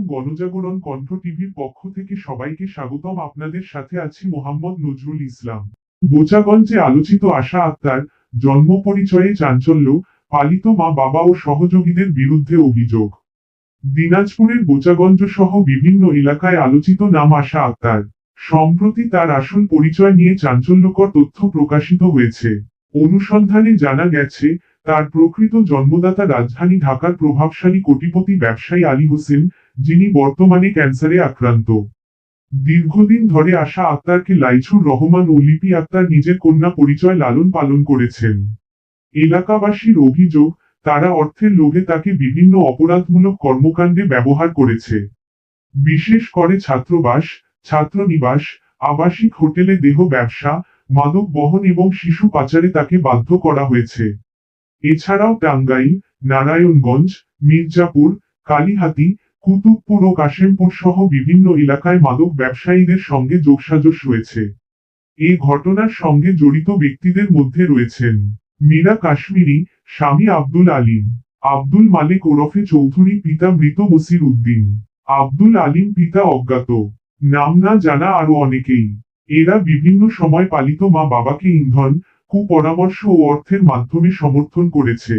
গণজাগরণ কণ্ঠ টিভির পক্ষ থেকে সবাইকে স্বাগতম। আপনাদের সাথে আছি মোহাম্মদ নজরুল ইসলাম। বোচাগঞ্জে আলোচিত আশা আক্তার, জন্ম পরিচয়ে চাঞ্চল্য, পালিত মা বাবা ও সহযোগীদের বিরুদ্ধে অভিযোগ। দিনাজপুরের বোচাগঞ্জ সহ বিভিন্ন এলাকায় আলোচিত নাম আশা আক্তার। সম্প্রতি তার আসল পরিচয় নিয়ে চাঞ্চল্যকর তথ্য প্রকাশিত হয়েছে। অনুসন্ধানে জানা গেছে, তার প্রকৃত জন্মদাতা রাজধানী ঢাকার প্রভাবশালী কোটিপতি ব্যবসায়ী আলী হোসেন যিনি বর্তমানে ক্যান্সারে আক্রান্ত। দীর্ঘদিন ধরে আশা আক্তারকে লাইছুর রহমান ও লিপি আক্তার নিজের কন্যা পরিচয় লালন পালন করেছেন। এলাকাবাসীর অভিযোগ, তারা অর্থের লোভে তাকে বিভিন্ন অপরাধমূলক কর্মকাণ্ডে ব্যবহার করেছে। বিশেষ করে ছাত্রবাস, ছাত্রনিবাস, আবাসিক হোটেলে দেহ ব্যবসা, মাদক বহন এবং শিশু পাচারে তাকে বাধ্য করা হয়েছে। এছাড়াও টাঙ্গাইল, নারায়ণগঞ্জ, মির্জাপুর, কালীহাতি কুতুবপুর ও কাশেমপুর সহ বিভিন্ন এলাকায় মাদক ব্যবসায়ীদের সঙ্গে যোগসাজশ হয়েছে। এ ঘটনার সঙ্গে জড়িত ব্যক্তিদের মধ্যে রয়েছেন মীরা কাশ্মীরি স্বামী আব্দুল আলিম, আব্দুল মালিক ওরফে চৌধুরী পিতা মৃত মসির উদ্দিন, আব্দুল আলিম পিতা অজ্ঞাত। নাম না জানা আরও অনেকেই। এরা বিভিন্ন সময় পালিত মা বাবাকে ইন্ধন, কুপরামর্শ ও অর্থের মাধ্যমে সমর্থন করেছে।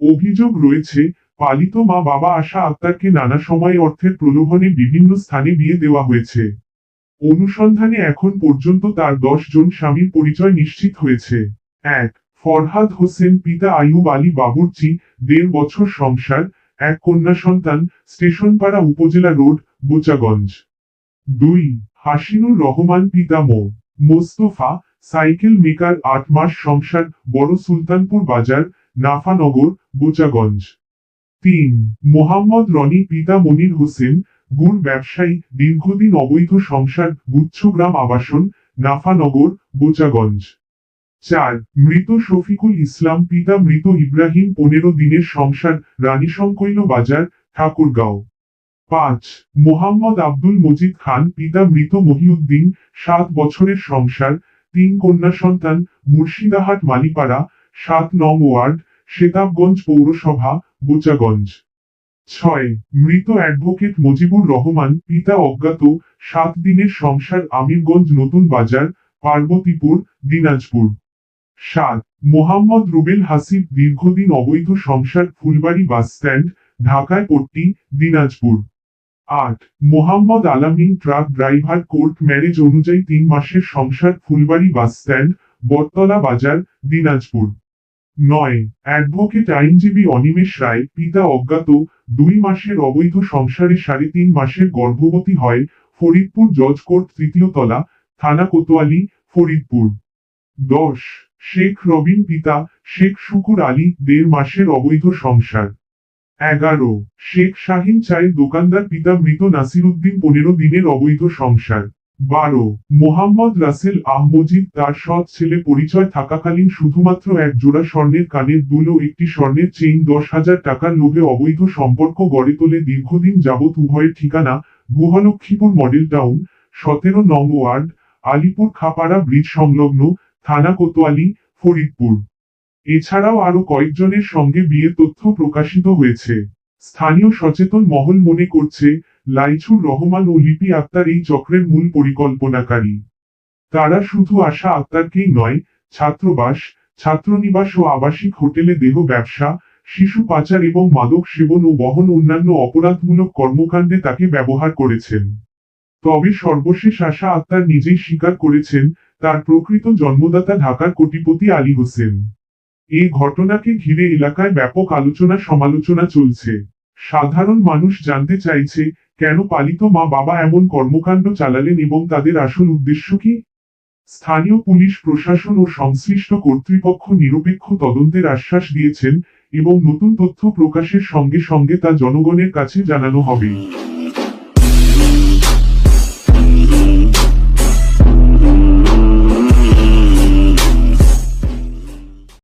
অভিযোগ রয়েছে পালিত মা বাবা আশা আক্তারকে নানা সময় অর্থের প্রলোভনে বিভিন্ন স্থানে বিয়ে দেওয়া হয়েছে। অনুসন্ধানে এখন পর্যন্ত তার দশ জন স্বামীর পরিচয় নিশ্চিত হয়েছে। এক, ফরহাদ হোসেন পিতা আইয়ুব আলী বাবুর্চি, দেড় বছর সংসার, এক কন্যা সন্তান, স্টেশনপাড়া উপজেলা রোড, বোচাগঞ্জ। দুই, হাসিনুর রহমান পিতা মো, মোস্তফা, সাইকেল মেকার, আট মাস সংসার, বড় সুলতানপুর বাজার, নাফানগর, বোচাগঞ্জ। তিন, মোহাম্মদ রনি পিতা মনির হোসেন গুড় ব্যবসায়ী, দীর্ঘদিন অবৈধ সংসার গুচ্ছগ্রাম আবাসন নাফানগর বোচাগঞ্জ চার, মৃত শফিকুল ইসলাম পিতা মৃত ইব্রাহিম পনেরো দিনের সংসার, রানীশঙ্কৈল বাজার, ঠাকুরগাঁও। পাঁচ, মোহাম্মদ আব্দুল মজিদ খান পিতা মৃত মহিউদ্দিন, সাত বছরের সংসার, তিন কন্যা সন্তান, মুর্শিদাহাট মালিপাড়া সাত নং ওয়ার্ড শেতাবগঞ্জ পৌরসভা বোচাগঞ্জ। ছয়, মৃত অ্যাডভোকেট মুজিবুর রহমান, পিতা অজ্ঞাত, সাত দিনের সংসার, আমিরগঞ্জ নতুন বাজার, পার্বতীপুর, দিনাজপুর। সাত, মোহাম্মদ রুবেল হাসিব, দীর্ঘদিন অবৈধ সংসার, ফুলবাড়ি বাসস্ট্যান্ড ঢাকায় পট্টি, দিনাজপুর। আট, মোহাম্মদ আলামিন ট্রাক ড্রাইভার কোর্ট ম্যারেজ অনুযায়ী তিন মাসের সংসার, ফুলবাড়ি বাসস্ট্যান্ড বটতলা বাজার, দিনাজপুর। নয়। অ্যাডভোকেট আইনজীবী অনিমেষ রায়, পিতা অজ্ঞাত, দুই মাসের অবৈধ সংসারে সাড়ে তিন মাসের গর্ভবতী হয়, ফরিদপুর জজ কোর্ট তৃতীয় তলা, থানা কোতোয়ালি, ফরিদপুর। দশ। শেখ রবিন পিতা, শেখ শুকুর আলী, দেড় মাসের অবৈধ সংসার। এগারো। শেখ শাহিন চায়ের দোকানদার পিতা মৃত নাসির উদ্দিন পনেরো দিনের অবৈধ সংসার। বারো, মোহাম্মদ রাসেল আহমজিদ তার সৎ ছেলে পরিচয় থাকাকালীন শুধুমাত্র এক জোড়া স্বর্ণের কানের দুল ও একটি স্বর্ণের চেইন দশ হাজার টাকার লোভে অবৈধ সম্পর্ক গড়ে তোলে দীর্ঘদিন যাবৎ উভয়ের ঠিকানা গুহালক্ষ্মীপুর মডেল টাউন, সতেরো নং ওয়ার্ড, আলিপুর খাপাড়া ব্রিজ সংলগ্ন থানা কোতোয়ালি, ফরিদপুর। এছাড়াও আরও কয়েকজনের সঙ্গে বিয়ের তথ্য প্রকাশিত হয়েছে। স্থানীয় সচেতন মহল মনে করছে, লাইছুর রহমান ও লিপি আক্তার এই চক্রের মূল পরিকল্পনাকারী। তারা শুধু আশা আক্তারকেই নয়, ছাত্রবাস, ছাত্রনিবাস ও আবাসিক হোটেলে দেহ ব্যবসা, শিশু পাচার এবং মাদক সেবন ও বহন অন্যান্য অপরাধমূলক কর্মকাণ্ডে তাকে ব্যবহার করেছেন। তবে সর্বশেষ আশা আক্তার নিজেই স্বীকার করেছেন, তার প্রকৃত জন্মদাতা ঢাকার কোটিপতি আলী হোসেন। এই ঘটনাকে ঘিরে এলাকায় ব্যাপক আলোচনা সমালোচনা চলছে। সাধারণ মানুষ জানতে চাইছে, কেন পালিত মা বাবা এমন কর্মকাণ্ড চালালেন এবং তাদের আসল উদ্দেশ্য কি? স্থানীয় পুলিশ, প্রশাসন ও সংশ্লিষ্ট কর্তৃপক্ষ নিরপেক্ষ তদন্তের আশ্বাস দিয়েছেন এবং নতুন তথ্য প্রকাশের সঙ্গে সঙ্গে তা জনগণের কাছে জানানো হবে।